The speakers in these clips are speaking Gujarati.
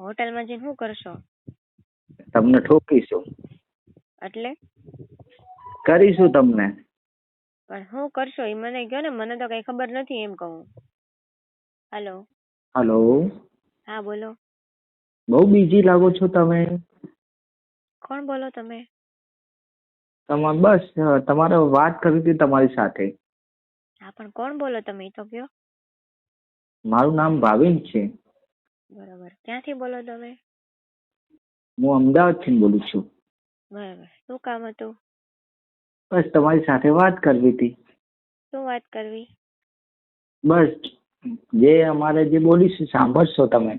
હોટલમાં જઈને શું કરશો? તમને ઠોકીશું. એટલે? કરીશું તમને. પણ શું કરશો? એ મને કહો ને મને તો કઈ ખબર નથી એમ કહું. હલો? હલો? હા બોલો. બહુ બીજી લાગો છો તમે. કોણ બોલો તમે? તમાર બસ તમારે વાત કરવી હતી તમારી સાથે. હા પણ કોણ બોલો તમે? એ તો કયો. મારું નામ ભાવિન છે. બરાબર. ક્યાંથી બોલો તમે? હું અમદાવાદથી બોલું છું. બરાબર. શું કામ હતું? બસ તમારી સાથે વાત કરવી હતી. શું વાત કરવી? બસ જે અમારે જે બોલીશું સાંભળશો તમે.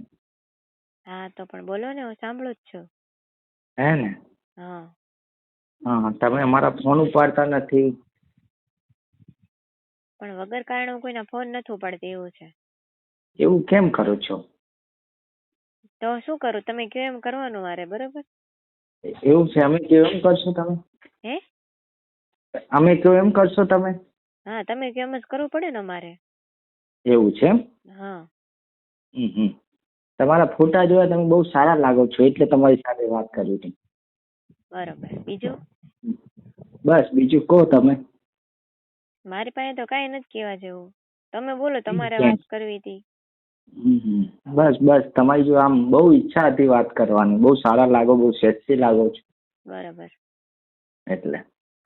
હા તો પણ બોલો ને હું સાંભળું જ છું. હે ને? હા. હા તમે અમારા ફોન ઉપાડતા નથી. પણ વગર કારણે હું કોઈના ફોન નથી ઉપાડતી એવું છે. એવું કેમ કરો છો? તો શું કરું? તમે કયો એમ કરવાનું મારે બરોબર? એવું છે અમે કયો એમ કરશો તમે? હે? અમે કયો એમ કરશો તમે? હા તમે કયો એમ જ કરવું પડે ને મારે એવું છે હા. હમ. તમારા ફોટા જોયા તમે બહુ સારા લાગો છો એટલે તમારી સાથે વાત કરવી હતી. બરોબર. બીજું? બસ બીજું કહો તમે. મારી પાસે તો કાંઈ નથી કહેવા જેવું. તમે બોલો તમારે વાત કરવી હતી. બસ બસ. તમારી જો આમ બહુ ઈચ્છા હતી વાત કરવાની. બહુ સારા લાગો બહુ સેક્સી લાગો છો. બરાબર. એટલે.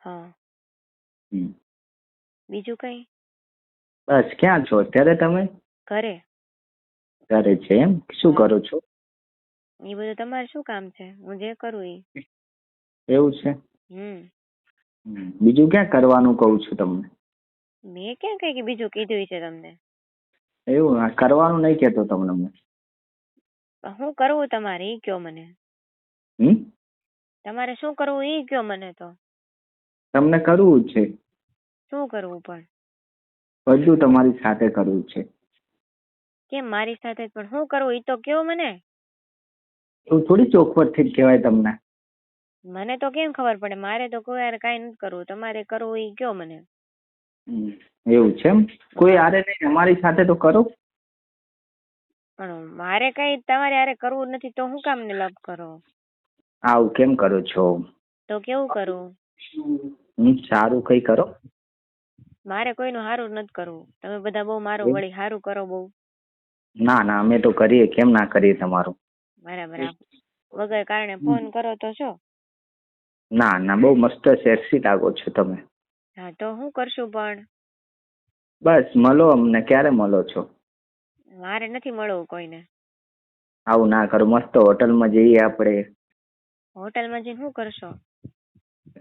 હા. હમ. બીજું કઈ? બસ ક્યાં છો? અત્યારે તમે? ઘરે. ઘરે છે એમ? શું કરો છો? એ બધું તમારે શું કામ છે? હું જે કરું એ એવું છે? હમ. બીજું ક્યાં કરવાનું કહું છું તમને? મેં ક્યાં કઈ બીજું કીધું છે તમને. એવું આ કરવાનું નહીં કહેતો તમને હું. શું કરવું તમારે? ઈ કયો મને. હમ? તમારે શું કરવું? ઈ કયો મને તો. તમને કરવું છે. શું કરવું પણ? બધું તમારી સાથે કરવું છે. કેમ મારી સાથે? પણ શું કરવું? ઈ તો કયો મને? એવું થોડી ચોખવટથી જ કહેવાય તમને. મને તો કેમ ખબર પડે? મારે તો કોઈ યાર કાંઈ નથી કરવું. તમારે કરવું ઈ કયો મને. એવું છે એમ? કોઈ આરે નહીં અમારી સાથે તો કરો. પણ મારે કઈ તમારે હારે કરવું નથી તો હું કામ ને લપ કરો આવું કેમ કરો છો? તો કેવું કરું? હમ સારું કઈ કરો. મારે કોઈનું હારું નથી કરવું. તમે બધા બહુ મારું વળી હારું કરો બહુ. ના ના અમે તો કરીએ કેમ ના કરીએ તમારું? બરાબર વગર કારણે ફોન કરો તો છો? ના ના બહુ મસ્ત સેક્સી લાગો છો તમે. હા તો હું કરશું પણ? બસ મળો અમને. ક્યારે મળો છો? મારે નથી મળવું કોઈને. આવું ના કરો. મસ્ત હોટલમાં જઈએ આપણે. હોટલમાં જઈને શું કરશો?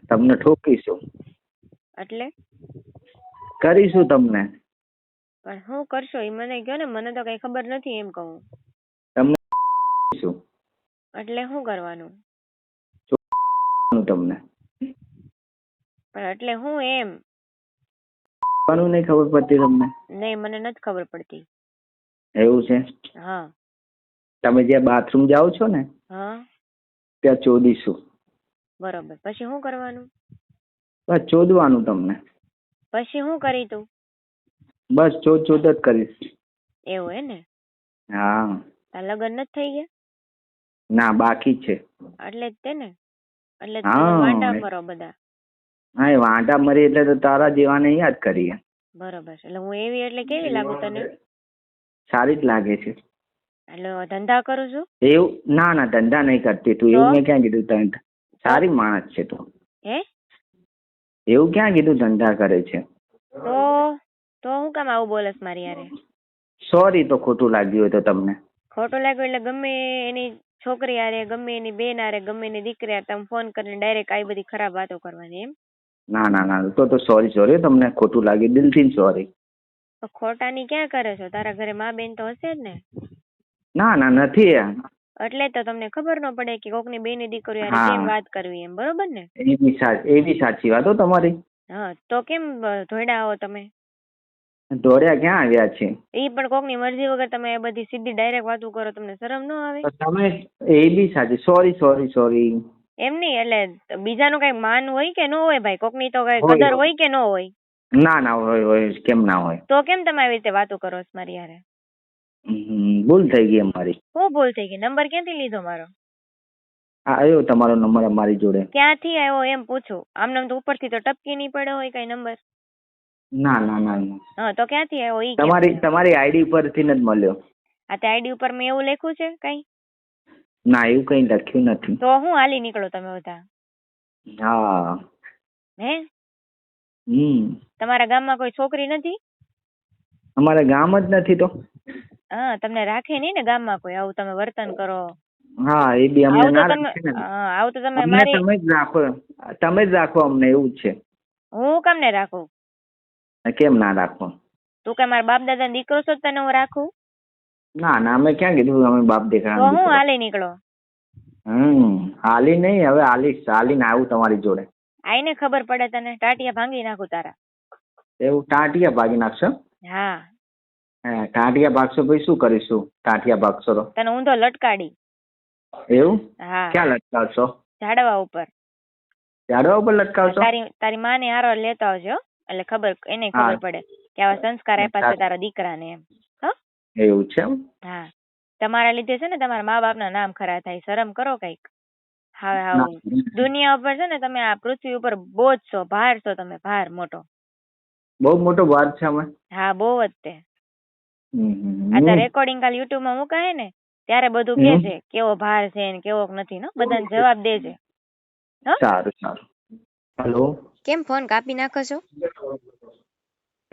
તમને ઠોકીશું. એટલે? કરીશું તમને. પણ શું કરશો? એ મને કહો ને મને તો કઈ ખબર નથી એમ કહું. તમને. એટલે શું કરવાનું? તમને. પણ એટલે હું એમ. કોનું નહીં ખબર પડતી તમને? નહીં મને નથી ખબર પડતી. એવું છે? હા. તમે જ્યાં બાથરૂમ જાઓ છો ને હા. ત્યાં ચોદીશું. બરોબર. પછી શું કરવાનું? બસ ચોદવાનું તમને. પછી શું કરી તું બસ ચોદ ચોદ જ કરીશ. એવું હે ને? હા. તાર લગ્ન નથી થઈ ગયા? ના બાકી છે. એટલે જ તે ને? એટલે વાંડા મરો બધા. હા એ વાંટા મરી એટલે તો તારા જેવાને યાદ કરીએ. બરોબર એટલે હું એવી એટલે કેવી લાગુ તને? સારી જ લાગે છે. એટલે ધંધા કરું છું? એવું? ના ના ધંધા નહીં કરતી તું. એવું મેં ક્યાં કીધું તને? સારી માણસ છે તું. હે? એવું ક્યાં કીધું ધંધા કરે છે? તો? તો હું કામ આવું બોલસ મારી યારે સોરી તો ખોટું લાગ્યું હોય તો તમને. ખોટું લાગ્યું એટલે ગમે એની છોકરી હારે ગમે એની બેન હારે ગમે એની દીકરી હારે તમે ફોન કરીને ડાયરેક્ટ આવી બધી ખરાબ વાતો કરવાની એમ? ના ના ના તો તો સોરી સોરી તમને ખોટું લાગ્યું. દિલથી સોરી તો ખોટાની ક્યાં કરે છો? તારા ઘરે મા બેન તો હશે જ ને? ના ના નથી યાર. એટલે તો તમને ખબર ન પડે કે કોકની બેની દીકરી હારે હા. કેમ વાત કરવી એમ બરોબર ને? એ બી સા- એ બી સાચી વાત હો તમારી. હા તો કેમ અ, આવો તમે? દોડ્યા ક્યાં આવ્યા છે? ઈ પણ કોકની મરજી વગર તમે એ બધી સીધી ડાયરેક્ટ વાતો કરો તમને શરમ ન આવે? તો તમે એ બી સાચી. સોરી સોરી સોરી એમ નહીં એટલે બીજાનું કઈ માન હોય કે ન હોય ભાઈ? કોકની તો કઈ હોય. કદર હોય કે ન હોય? ના ના હોય હોય કેમ ના હોય? તો કેમ તમે આવી રીતે વાતો કરો છો મારી હારે? હમ, ભૂલ થઈ ગઈ અમારી. હું ભૂલ થઈ ગઈ? નંબર ક્યાંથી લીધો મારો? આ આવ્યો તમારો નંબર અમારી જોડે. ક્યાંથી આવ્યો એમ પૂછું? આમને તો ઉપરથી તો ટપકી નહીં પડ્યો હોય કઈ નંબર? ના ના ના ના. હા તો ક્યાંથી આવ્યો ઈ તમારી તમારી આઈડી પરથી જ મળ્યો. આ તે આઈડી ઉપર મેં એવું લખ્યું છે કઈ? ના એવું કઈ લખ્યું નથી. તો હું હાલી નીકળો તમે બધા? હા. હે? હમ. તમારા ગામમાં કોઈ છોકરી નથી? અમારા ગામ જ નથી તો. હા તમને રાખે નહીં ને ગામમાં કોઈ? આવું તમે વર્તન કરો. હા એ બી અમને ના રાખે ને. આવું તો તમે મારી તમે જ રાખો. તમે જ રાખો અમને એવું છે. હું કામ ને રાખું? કેમ ના રાખો? તું કે મારા બાપ દાદા દીકરો છો તને હું રાખું? ના ના અમે ક્યાં કીધું અમે બાપ તો હું હાલી નીકળો. હમ હાલી નહીં હવે હાલી હાલીને આવું તમારી જોડે. આઈને ખબર પડે તને ટાટિયા ભાંગી નાખું તારા. એવું ટાંટિયા ભાગી નાખશો? હા. હે, ટાંટિયા ભાગશો પછી શું કરીશું? ટાંટિયા ભાગશો તો. તને ઊંધો લટકાડી. એવું? હા. ક્યાં લટકાવશો? ઝાડવા ઉપર. ઝાડવા ઉપર લટકાવશો? તારી તારી માને હારો લેતો આવજો. એટલે ખબર એને ખબર પડે કે આવા સંસ્કાર આપ્યા છે. તારા દીકરાને એમ. એવું છે એમ? હા. તમારા લીધે છે ને તમારા મા બાપના નામ ખરા થાય શરમ કરો કંઈક. હવે ના. હાવ દુનિયા ઉપર છે ને તમે આ પૃથ્વી ઉપર બોજ છો ભાર છો તમે ભાર મોટો. બહુ મોટો ભાર છે અમે હા બહુ જ તે. હમ, હમ, આ તો હમ. રેકોર્ડિંગ કાલ યુટ્યુબમાં મુકાય ને ત્યારે બધું કે છે કેવો ભાર છે ને કેવો નથી નો? બધાને જવાબ દેજે. સારું સારું. હેલો? કેમ ફોન કાપી નાખો છો?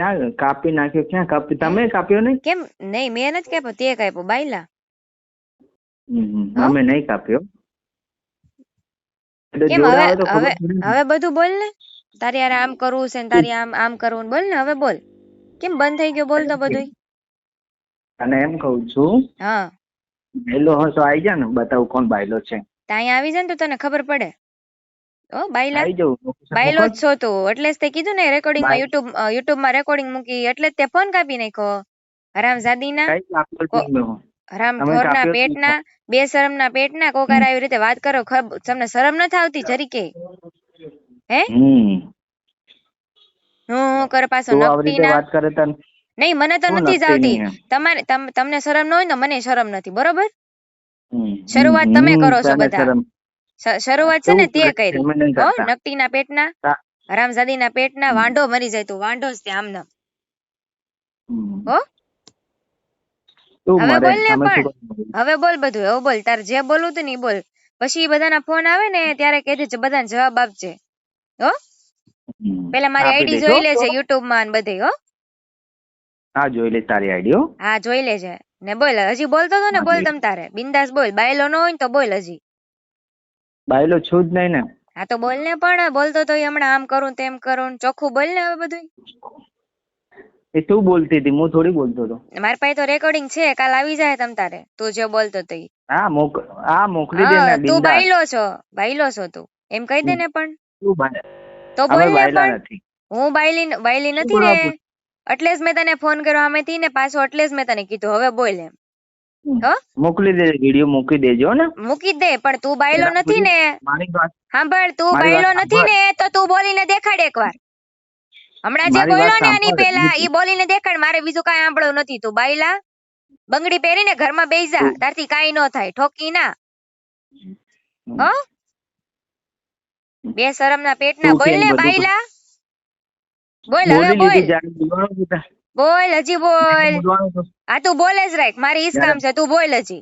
ક્યાં કાપી નાખ્યો? ક્યાં કાપી? તમે કાપ્યો નહીં? કેમ? નહીં મેં નથી કાપ્યો તે કાપ્યો બાયલા? અમે નહીં કાપ્યો. કેમ હવે હવે હવે બધું બોલ ને. તારી યાર આમ કરવું છે ને તારે આમ આમ કરવું ને બોલ ને હવે બોલ. કેમ બંધ થઈ ગયો? બોલ તો બધું અને એમ કઉ છું હા. બાયલો તો આવી જા ને બતાવું કોણ બાયલો છે. ત્યાં આવી જાય ને તો તને ખબર પડે. ઓ બાયલા બાયલો જ છો તું. એટલે જ તે કીધું ને રેકોર્ડિંગમાં યુટ્યુબ યુટ્યુબમાં રેકોર્ડિંગ મૂકી એટલે જ તે ફોન કાપી નાખ્યો. હરામજાદીના કઈ કાપ્યો છે મેં. હું? હરામ ઢોરના પેટના બે શરમના પેટના કોકાર આવી રીતે વાત કરો તમને શરમ નથી આવતી? જરીકે હે? હું હું કર પાછો નકટીના નહીં મને તો નથી જ આવતી. તમારે તમ- તમને શરમ ન હોય ને મને શરમ નથી. બરોબર? શરૂઆત તમે કરો છો બધા. શરૂઆત છે ને તે કરે હો. નકટીના પેટના હરામઝાદીના પેટના. વાંઢો મરી જાય તું વાંઢો જ ત્યાં આમના હો? હવે બોલ ને પણ. હવે બોલ બધું હવે બોલ. તારે જે બોલવું તું ને બોલ. પછી બધાના ફોન આવે ને ત્યારે કહેજે બધાને જવાબ આપજે. હો? પેલા મારી આઈડી જોઈ. લેજે યુટ્યુબમાં બધે હો? હા જોઈ લે તારી આઈડી હો. હા જોઈ લેજે. ને બોલ હજી બોલતો હતો ને બોલ તમ તારે. બિંદાસ બોલ. બાયલો ન હોય ને તો બોલ હજી. બાયલો છું જ નહીં ને. હા તો બોલ ને પણ બોલતો તો હમણાં આમ કરું તેમ કરું ચોખ્ખું બોલ ને હવે બધું એ તું બોલતી હતી હું થોડી બોલતો હતો. મારી પાસે તો રેકોર્ડિંગ છે કાલ આવી જાય તમ તારે તું જે બોલતો તો હા મોક હા મોકલી દે ને તું બાયલો છો બાયલો છો તું એમ કહી દે ને પણ. તું તો અમે બોલ ને પણ હું બાયલી બાયલી નથી ને એટલે જ મેં તને ફોન કર્યો સામેથી ને પાછો એટલે જ મેં તને કીધું હવે બોલ એમ? મોકલી દે વીડિયો મૂકી દેજો ને. મૂકી દે પણ તું બાયલો નથી ને. સાંભળ તું બાયલો નથી ને તો તું બોલીને દેખાડ એકવાર. હમણાં જે બોલ્યો ને આની પેલા ઈ બોલીને દેખાડ મારે બીજું કાંઈ સાંભળવું નથી. તું બાયલા બંગડી પહેરીને ઘરમાં બેસી જા તારથી કાંઈ ન થાય ઠોકી ના. હો? બે શરમના પેટના બોલ ને બાયલા. બોલ હવે બોલી બોલ હજી બોલ. હા તું બોલે જ રાખ. મારી ઈજ કામ છે. તું બોલ હજી.